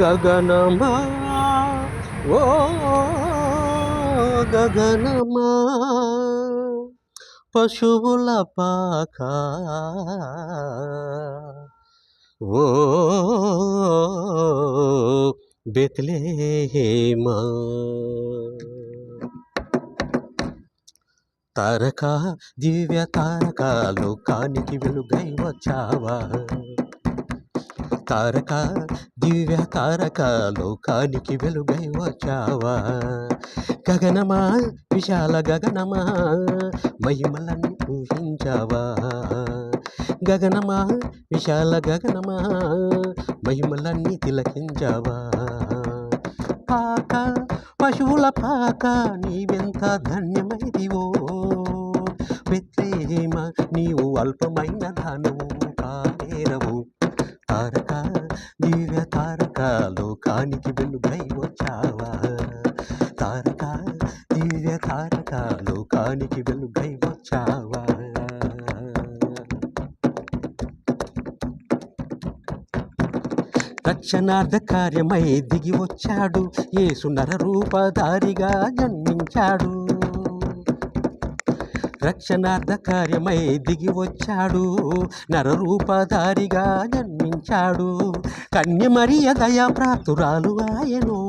गगन मो गगन पशुबुल पाखा। ओ बेतले हे मा। తారక దివ్య తారక లోకానికి వెలుగై వచ్చావా? తారక దివ్య తారక లోకానికి వెలుగై వచ్చావా? గగనమా విశాల గగనమా మహిమలని ఊహించావా? గగనమా విశాల గగనమా మహిమలన్నీ తిలకించావా? పాక పశువుల పాక నీవెంత ధన్యమైదివో మిత్రేమ నీవు అల్పమైన ధనము కానేరవు తారక దివ్య తారక లోకానికి వెలుగై వచ్చావా. తారక దివ్య తారక లోకానికి వెలుగై వచ్చావా. రక్షణార్థ కార్యమై దిగి వచ్చాడు. యేసు నర రూపధారిగా జన్మించాడు. రక్షణార్థ కార్యమై దిగి వచ్చాడు. నరరూపధారిగా జన్మించాడు. కన్యమరియ దయాప్రాప్తురాలు ఆయను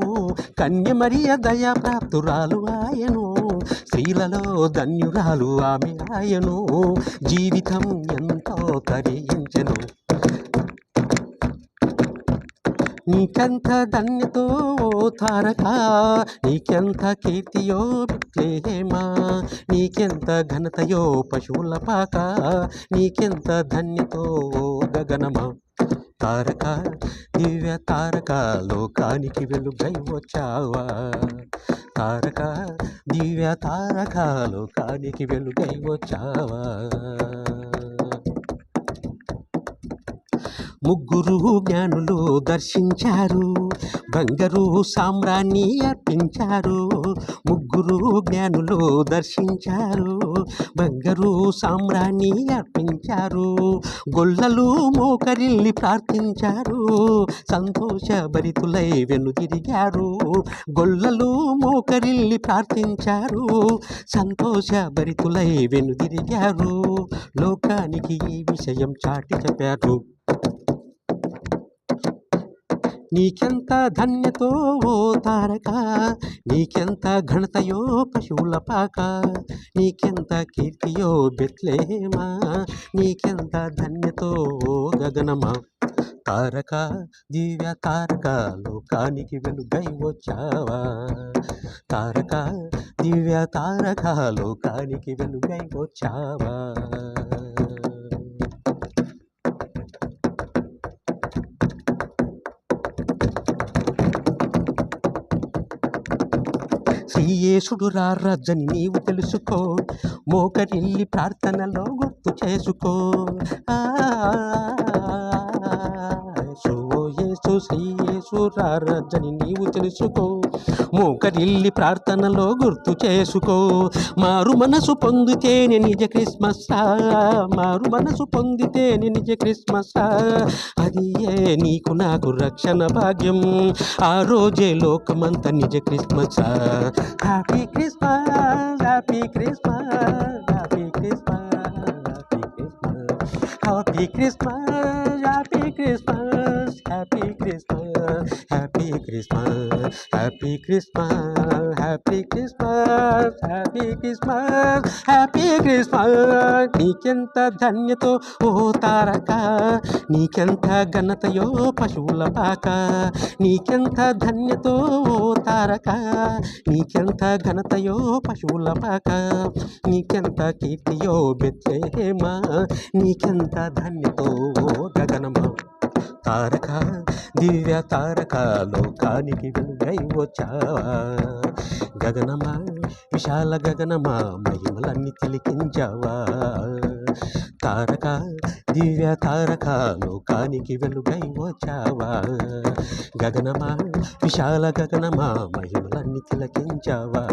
కన్యమరియ దయాప్రాప్తురాలు ఆయను స్త్రీలలో ధన్యురాలు ఆమె ఆయను జీవితం ఎంతో తరించెను. నీకెంత ధన్యతో ఓ తారక? నీకెంత కీర్తియో బిత్లేహేమా నీకెంత ఘనతయో పశువుల పాక? నీకెంత ధన్యతో ఓ గగనమా? తారక దివ్య తారక లోకానికి వెలుగై వచ్చావా? తారక దివ్య తారక లోకానికి వెలుగై వచ్చావా? ముగ్గురు జ్ఞానులు దర్శించారు బంగారు సామ్రాన్ని అర్పించారు. ముగ్గురు జ్ఞానులు దర్శించారు బంగారు సామ్రాన్ని అర్పించారు. గొల్లలు మోకరిల్లి ప్రార్థించారు సంతోష భరితులై వెనుతిరిగారు. గొల్లలు మోకరిల్లి ప్రార్థించారు సంతోష భరితులై వెనుతిరిగారు. లోకానికి ఈ విషయం చాటి చెప్పారు. నీకెంత ధన్యతో ఓ తారక? నీకెంత ఘనతయో పశువుల పాక? నీకెంత కీర్తియో బెత్లేమా నీకెంత ధన్యతో ఓ గగనమా? తారక దివ్య తారక లోకానికి వెలుగై వచ్చావా? తారక దివ్య తారక లోకానికి వెలుగై వచ్చావా? శ్రీయేసుడు రారజని నీవు తెలుసుకో మోకరిల్లి ప్రార్థనలో గుర్తు చేసుకో ఆ, యేసు, ఓ యేసు శ్రీయేసు రారజని నీవు తెలుసుకో. మూకరిల్లి ప్రార్థనలో గుర్తు చేసుకో. మారు మనసు పొందితేనే నిజ క్రిస్మస్ మారు మనసు పొందితేనే నిజ క్రిస్మస్ అది ఏ నీకు నాకు రక్షణ భాగ్యం. ఆ రోజే లోకమంత నిజ Christmas happy happy Christmas happy Christmas happy Christmas happy Christmas happy Christmas happy Christmas నీకెంత ధన్యతో ఓ తారక నీకెంత ఘనతయో పశువుల పాక నీకెంత ధన్యతో ఓ తారక నీకెంత ఘనతయో పశువుల పాక నీకెంత కీర్తియో బెత్లేమా నీకెంత ధన్యతో ఓ గగనమా తారక దివ్య తారక లోకానికి వెలుగై వచ్చావా? గగనమా విశాల గగనమా మహిమలన్నీ తిలికించావా? తారక దివ్య తారక లోకానికి వెలుగై వచ్చావా? గగనమా విశాల గగనమా మహిమలన్నీ తిలకించావా?